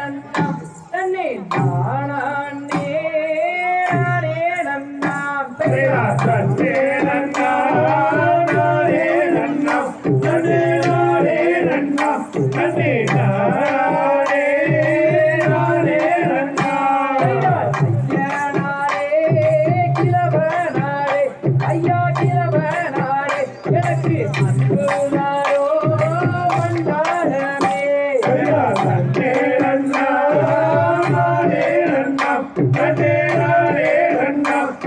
நடந்தா தன்னை தானே நடந்தா பெரியா தன்னே நடந்தா Yeah.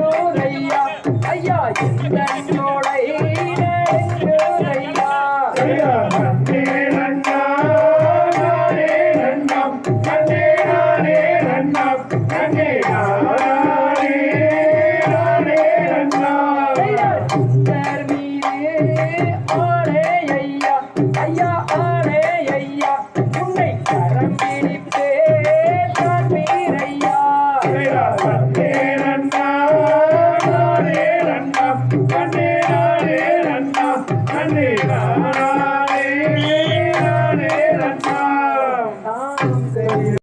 நெஞ்சோரையா ஐயா நெஞ்சோடை நெஞ்சோரையா நன்றே நன்னா நானே நன்னம் நன்றே நானே நன்னம் நன்றே நானே நானே நன்னா Hare Rama